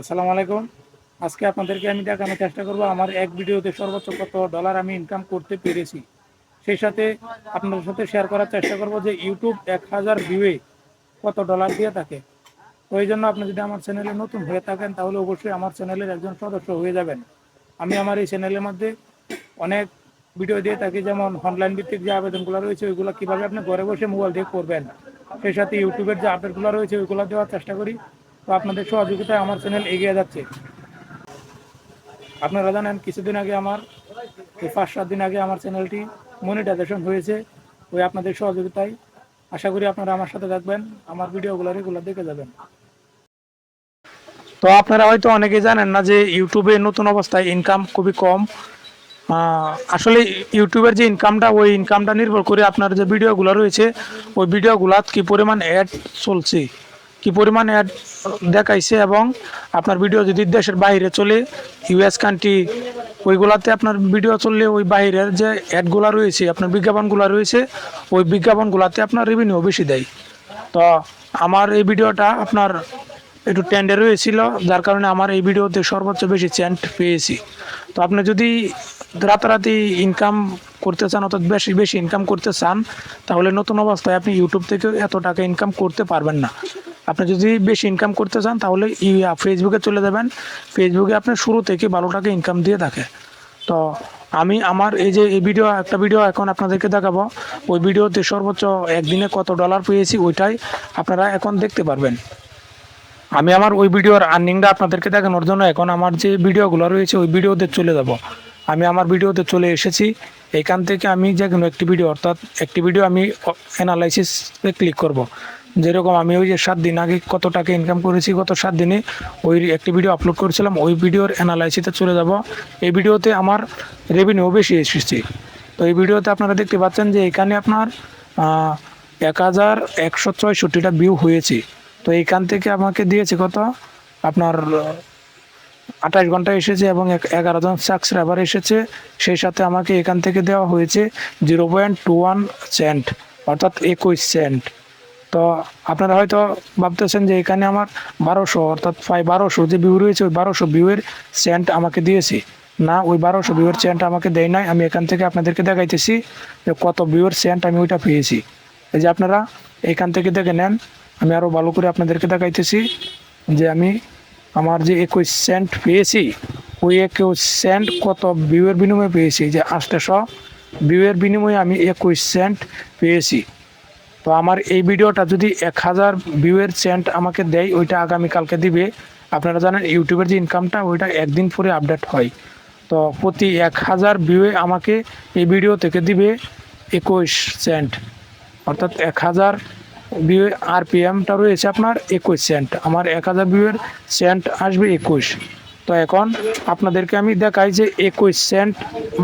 আসসালামু আলাইকুম। আজকে আপনাদেরকে আমি দেখানোর চেষ্টা করব আমার এক ভিডিওতে সর্বোচ্চ কত ডলার আমি ইনকাম করতে পেরেছি। সেই সাথে আপনাদের সাথে শেয়ার করার চেষ্টা করব যে ইউটিউব এক হাজার ভিউয়ে কত ডলার দিয়ে থাকে। তো জন্য আপনি যদি আমার চ্যানেলে নতুন হয়ে থাকেন, তাহলে অবশ্যই আমার চ্যানেলের একজন সদস্য হয়ে যাবেন। আমি আমার এই চ্যানেলের মধ্যে অনেক ভিডিও দিয়ে থাকি, যেমন অনলাইন ভিত্তিক যে আবেদনগুলো রয়েছে, ওইগুলো কীভাবে আপনি ঘরে বসে মোবাইল দিয়ে করবেন, সেই সাথে ইউটিউবের যে আপডেটগুলো রয়েছে, ওইগুলো দেওয়ার চেষ্টা করি। তো আপনাদের সহযোগিতায় আমার চ্যানেল এগিয়ে যাচ্ছে। আপনারা জানেন, কিছুদিন আগে আমার, এই পাঁচ সাত দিন আগে আমার চ্যানেলটি মনিটাইজেশন হয়েছে। ওই আপনাদের সহযোগিতায় আশা করি আপনারা আমার সাথে থাকবেন, আমার ভিডিওগুলো রেগুলার দেখে যাবেন। তো আপনারা হয়তো অনেকেই জানেন না যে ইউটিউবে নতুন অবস্থায় ইনকাম খুবই কম। আসলে ইউটিউবের যে ইনকামটা ওই ইনকামটা নির্ভর করে আপনার যে ভিডিওগুলো রয়েছে, ওই ভিডিওগুলা কি পরিমাণ অ্যাড চলছে? কি পরিমাণ অ্যাড দেখাইছে এবং আপনার ভিডিও যদি দেশের বাইরে চলে ইউএস কান্ট্রি ওইগুলাতে আপনার ভিডিও চললে ওই বাইরের যে অ্যাডগুলো রয়েছে, আপনার বিজ্ঞাপনগুলো রয়েছে, ওই বিজ্ঞাপনগুলোতে আপনার রেভিনিউ বেশি দেয়। তো আমার এই ভিডিওটা আপনার একটু ট্রেন্ডে রয়েছিল, যার কারণে আমার এই ভিডিওতে সর্বোচ্চ বেশি চ্যান্ট পেয়েছি। তো আপনি যদি রাতারাতি ইনকাম করতে চান, অর্থাৎ বেশি বেশি ইনকাম করতে চান, তাহলে নতুন অবস্থায় আপনি ইউটিউব থেকে এত টাকা ইনকাম করতে পারবেন না। আপনি যদি বেশি ইনকাম করতে চান, তাহলে ফেসবুকে চলে যাবেন। ফেসবুকে আপনি শুরু থেকে ভালো টাকা ইনকাম দিয়ে থাকে। তো আমি আমার এই যে, এই ভিডিও একটা ভিডিও এখন আপনাদেরকে দেখাবো। ওই ভিডিওতে সর্বোচ্চ একদিনে কত ডলার পেয়েছি, ওইটাই আপনারা এখন দেখতে পারবেন। আমি আমার ওই ভিডিওর আর্নিংটা আপনাদেরকে দেখানোর জন্য এখন আমার যে ভিডিওগুলো রয়েছে, ওই ভিডিওতে চলে যাব। আমি আমার ভিডিওতে চলে এসেছি। এখান থেকে আমি যে কোনো একটি ভিডিও অর্থাৎ একটি ভিডিও আমি অ্যানালাইসিসে ক্লিক করব। যেরকম আমি ওই যে সাত দিন আগে কত টাকা ইনকাম করেছি, গত সাত দিনে ওই একটি ভিডিও আপলোড করেছিলাম, ওই ভিডিওর অ্যানালাইসিসে চলে যাব। এই ভিডিওতে আমার রেভিনিউ বেশি এসেছে। তো এই ভিডিওতে আপনারা দেখতে পাচ্ছেন যে এখানে আপনার এক হাজার একশো ছয়ষট্টিটা ভিউ হয়েছে। তো এইখান থেকে আমাকে দিয়েছে কত? আপনার আঠাশ ঘণ্টা এসেছে এবং এগারো জন সাবস্ক্রাইবার এসেছে। সেই সাথে আমাকে এখান থেকে দেওয়া হয়েছে zero point two one cent অর্থাৎ একুশ সেন্ট তো আপনারা হয়তো ভাবতেছেন যে এখানে আমার বারোশো, অর্থাৎ প্রায় বারোশো যে ভিউ রয়েছে, ওই বারোশো ভিউয়ের সেন্ট আমাকে দিয়েছে। না, ওই বারোশো ভিউয়ের সেন্ট আমাকে দেয় নাই। আমি এখান থেকে আপনাদেরকে দেখাইতেছি যে কত ভিউয়ের সেন্ট আমি ওইটা পেয়েছি। এই যে আপনারা এখান থেকে দেখে নেন, আমি আরও ভালো করে আপনাদেরকে দেখাইতেছি যে আমি আমার যে একুশ সেন্ট পেয়েছি, ওই একুশ সেন্ট কত ভিউয়ের বিনিময়ে পেয়েছি? যে আটশোশো ভিউয়ের বিনিময়ে আমি একুশ সেন্ট পেয়েছি। তো আমার এই ভিডিওটা যদি এক হাজার ভিউয়ের সেন্ট আমাকে দেয়, ওইটা আগামীকালকে দিবে। আপনারা জানেন, ইউটিউবের যে ইনকামটা ওইটা একদিন পরে আপডেট হয়। তো প্রতি এক হাজার ভিউয়ে আমাকে এই ভিডিও থেকে দিবে একুশ সেন্ট অর্থাৎ এক হাজার ভিউ আর পিএমটা রয়েছে আপনার একুশ সেন্ট আমার এক হাজার ভিউয়ের সেন্ট আসবে একুশ। তো এখন আপনাদেরকে আমি দেখাই যে একুশ সেন্ট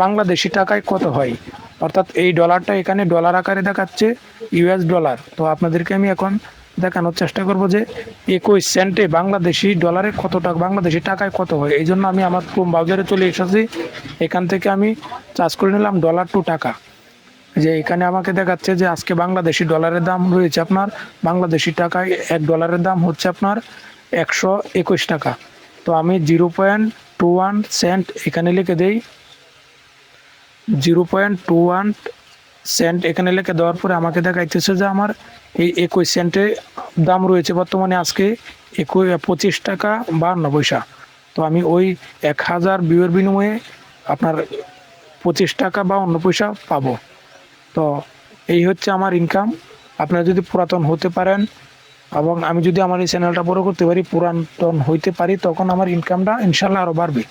বাংলাদেশি টাকায় কত হয়। অর্থাৎ এই ডলারটা এখানে ডলার আকারে দেখাচ্ছে ইউএস ডলার তো আপনাদেরকে আমি এখন দেখানোর চেষ্টা করব যে একুশ সেন্টে বাংলাদেশি ডলারে কত টাকা, বাংলাদেশি টাকায় কত হয়। এই জন্য আমি আমার ক্রোম ব্রাউজারে চলে এসেছি। এখান থেকে আমি চার্জ করে নিলাম ডলার টু টাকা। যে এখানে আমাকে দেখাচ্ছে যে আজকে বাংলাদেশি ডলারের দাম রয়েছে আপনার, বাংলাদেশি টাকায় এক ডলারের দাম হচ্ছে আপনার একশো একুশ টাকা। তো আমি zero point two one cent এখানে লিখে দেই। Zero point two one cent এখানে লিখে দেওয়ার পরে আমাকে দেখাইতেছে যে আমার এই একুশ সেন্টের দাম রয়েছে বর্তমানে আজকে একুশ পঁচিশ টাকা বাহান্ন পয়সা। তো আমি ওই এক হাজার বিয়ের বিনিময়ে আপনার পঁচিশ টাকা বা অন্য পয়সা পাবো। তো এই হচ্ছে আমার ইনকাম আপনারা যদি পুরাতন হতে পারেন এবং আমি যদি আমার এই চ্যানেলটা বড় করতে পারি, পুরাতন হইতে পারি, তখন আমার ইনকামটা ইনশাল্লাহ আরও বাড়বে।